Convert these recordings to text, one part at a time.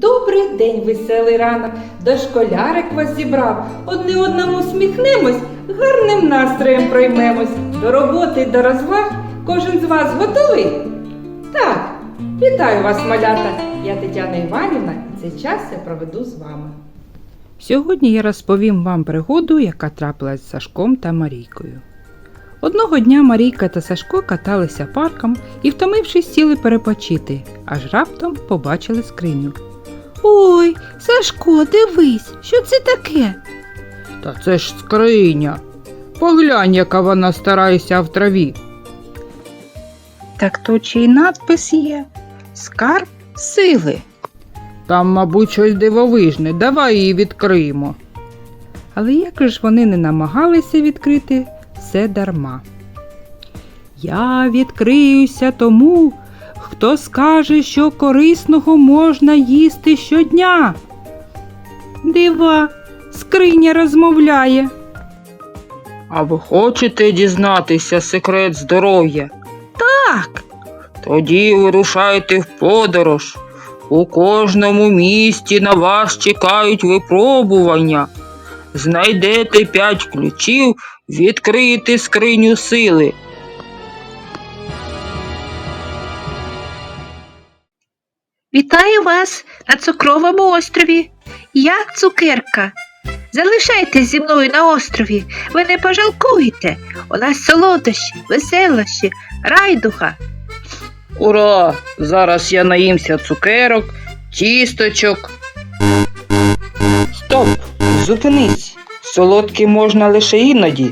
Добрий день, веселий ранок, до школярик вас зібрав. Одне одному сміхнемось, гарним настроєм проймемось. До роботи й до розваг кожен з вас готовий? Так, вітаю вас, малята. Я Тетяна Іванівна, і цей час я проведу з вами. Сьогодні я розповім вам пригоду, яка трапилась з Сашком та Марійкою. Одного дня Марійка та Сашко каталися парком і, втомившись, сіли перепочити, аж раптом побачили скриню. Ой, Сашко, дивись, що це таке? Та це ж скриня. Поглянь, яка вона старається в траві. Так тут ще й надпис є. Скарб сили. Там, мабуть, щось дивовижне. Давай її відкриємо. Але як ж вони не намагалися відкрити, все дарма. Я відкриюся тому, хто скаже, що корисного можна їсти щодня. Дива, скриня розмовляє. А ви хочете дізнатися секрет здоров'я? Так, Тоді вирушайте в подорож. У кожному місті на вас чекають випробування. Знайдете п'ять ключів, відкриєте скриню сили. Вітаю вас на цукровому острові. Я цукерка. Залишайтесь зі мною на острові. Ви не пожалкуєте. У нас солодощі, веселощі, райдуха. Ура! Зараз я наїмся цукерок, тісточок. Стоп! Зупинись! Солодкі можна лише іноді.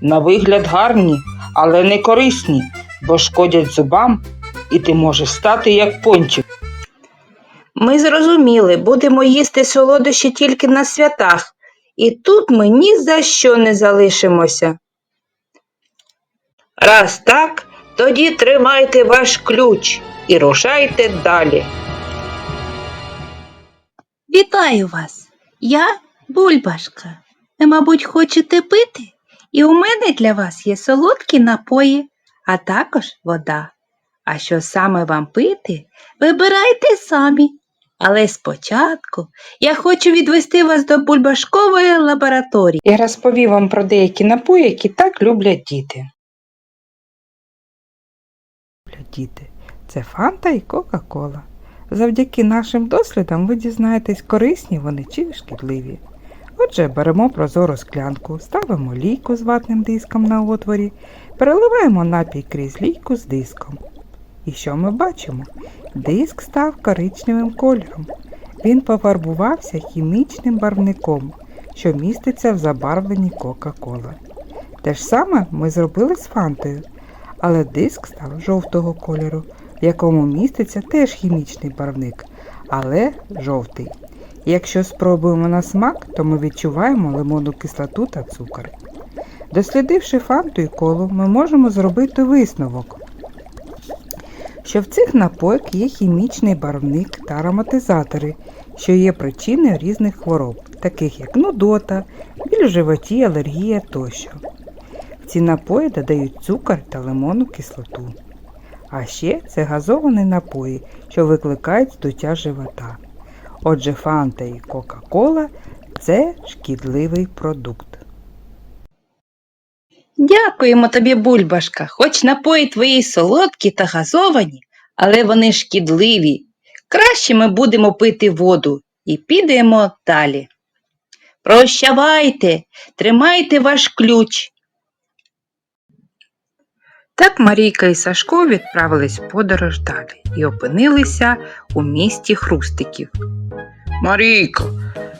На вигляд гарні, але не корисні, бо шкодять зубам, і ти можеш стати як пончик. Ми зрозуміли, будемо їсти солодощі тільки на святах, і тут ми ні за що не залишимося. Раз так, тоді тримайте ваш ключ і рушайте далі. Вітаю вас! Я Бульбашка. Ви, мабуть, хочете пити? І у мене для вас є солодкі напої, а також вода. А що саме вам пити, вибирайте самі. Але спочатку я хочу відвести вас до бульбашкової лабораторії. Я розповім вам про деякі напої, які так люблять діти. Люблять діти. Це Фанта і Кока-Кола. Завдяки нашим дослідам ви дізнаєтесь, корисні вони чи шкідливі. Отже, беремо прозору склянку, ставимо лійку з ватним диском на отворі, переливаємо напій крізь лійку з диском. І що ми бачимо? Диск став коричневим кольором. Він пофарбувався хімічним барвником, що міститься в забарвленні Кока-Кола. Те ж саме ми зробили з фантою, але диск став жовтого кольору, в якому міститься теж хімічний барвник, але жовтий. Якщо спробуємо на смак, то ми відчуваємо лимонну кислоту та цукор. Дослідивши фанту і колу, ми можемо зробити висновок, що в цих напоях є хімічний барвник та ароматизатори, що є причиною різних хвороб, таких як нудота, біль в животі, алергія тощо. В ці напої додають цукор та лимонну кислоту. А ще це газовані напої, що викликають здуття живота. Отже, Фанта і Кока-Кола це шкідливий продукт. Дякуємо тобі, бульбашка, хоч напої твої солодкі та газовані, але вони шкідливі. Краще ми будемо пити воду і підемо далі. Прощавайте, тримайте ваш ключ. Так Марійка і Сашко відправились в подорож далі і опинилися у місті хрустиків. Марійка,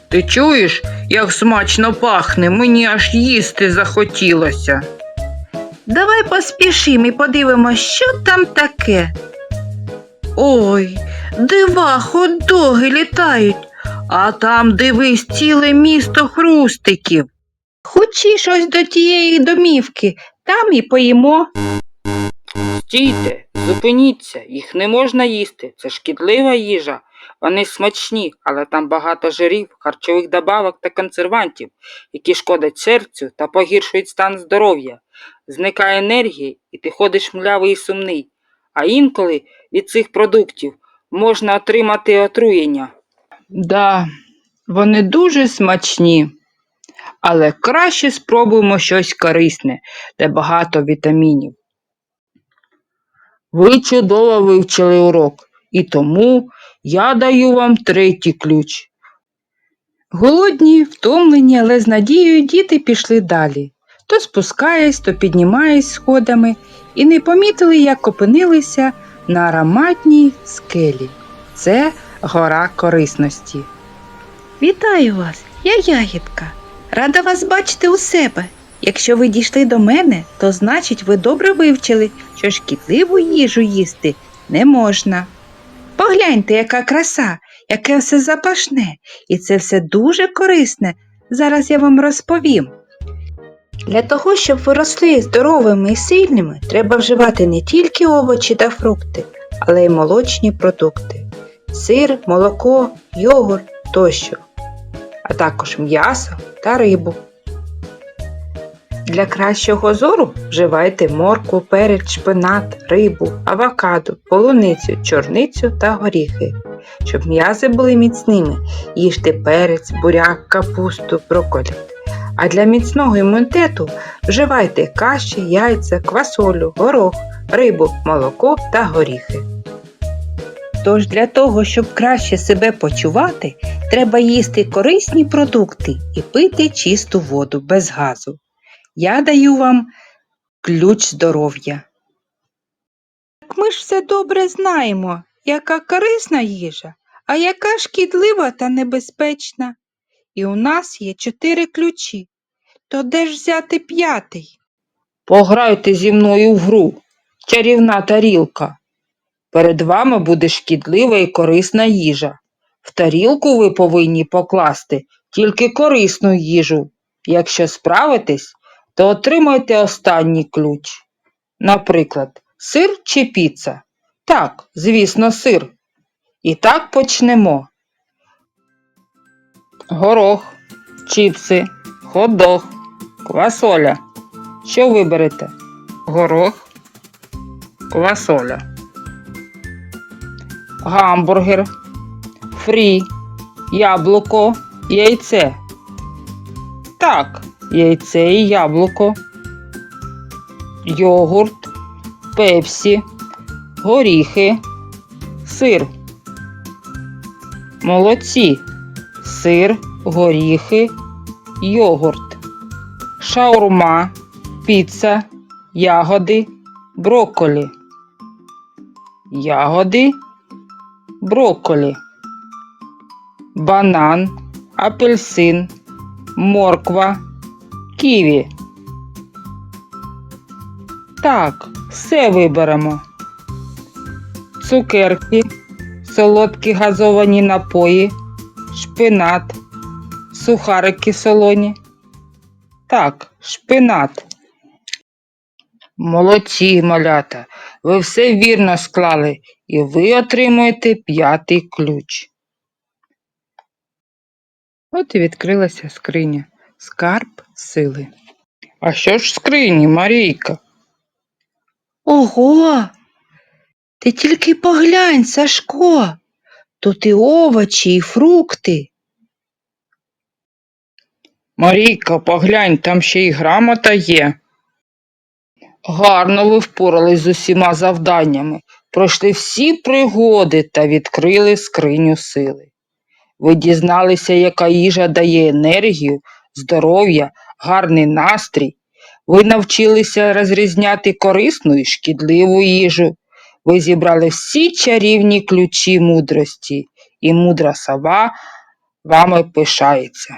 ти чуєш, як смачно пахне? Мені аж їсти захотілося. Давай поспішимо і подивимось, що там таке. Ой, дива, хот-доги літають, А там дивись ціле місто хрустиків. Хочі щось до тієї домівки, там і поїмо. Стійте, зупиніться, їх не можна їсти. Це шкідлива їжа. Вони смачні, але там багато жирів, харчових добавок та консервантів, які шкодять серцю та погіршують стан здоров'я. Зникає енергія, і ти ходиш млявий і сумний. А інколи від цих продуктів можна отримати отруєння. Да, вони дуже смачні. Але краще спробуємо щось корисне, де багато вітамінів. Ви чудово вивчили урок, і тому я даю вам третій ключ. Голодні, втомлені, але з надією діти пішли далі. То спускаясь, то піднімаясь сходами, і не помітили, як опинилися на ароматній скелі. Це гора корисності. Вітаю вас, я ягідка. Рада вас бачити у себе. Якщо ви дійшли до мене, то значить ви добре вивчили, що шкідливу їжу їсти не можна. Погляньте, яка краса, яке все запашне, і це все дуже корисне. Зараз я вам розповім. Для того, щоб ви росли здоровими і сильними, треба вживати не тільки овочі та фрукти, але й молочні продукти сир, молоко, йогурт тощо, а також м'ясо та рибу. Для кращого зору вживайте моркву, перець, шпинат, рибу, авокадо, полуницю, чорницю та горіхи. Щоб м'язи були міцними, їжте перець, буряк, капусту, брокколі. А для міцного імунітету вживайте каші, яйця, квасолю, горох, рибу, молоко та горіхи. Тож для того, щоб краще себе почувати, треба їсти корисні продукти і пити чисту воду без газу. Я даю вам ключ здоров'я. Так ми ж все добре знаємо, яка корисна їжа, а яка шкідлива та небезпечна. І у нас є чотири ключі. То де ж взяти п'ятий? Пограйте зі мною в гру, чарівна тарілка. Перед вами буде шкідлива і корисна їжа. В тарілку ви повинні покласти тільки корисну їжу. Якщо справитесь, то отримайте останній ключ. Наприклад, сир чи піца? Так, звісно, сир. І так почнемо. Горох, чіпси, хот-дог, квасоля. Що виберете? Горох, квасоля. Гамбургер, фрі, яблуко, яйце. Так, яйце і яблуко. Йогурт, пепсі, горіхи, сир. Молодці. Сир, горіхи, йогурт, шаурма, піца, ягоди, брокколі. Ягоди, брокколі, банан, апельсин, морква, ківі. Так, все виберемо. Цукерки, солодкі газовані напої, шпинат, сухарики солоні. Так, шпинат. Молодці, малята, ви все вірно склали, і ви отримуєте п'ятий ключ. От і відкрилася скриня. Скарб сили. А що ж в скрині, Марійка? Ого! Ти тільки поглянь, Сашко. Тут і овочі, і фрукти. Марійка, поглянь, там ще й грамота є. Гарно ви впорались з усіма завданнями, пройшли всі пригоди та відкрили скриню сили. Ви дізналися, яка їжа дає енергію, здоров'я, гарний настрій. Ви навчилися розрізняти корисну і шкідливу їжу. Ви зібрали всі чарівні ключі мудрості, і мудра сова вами пишається.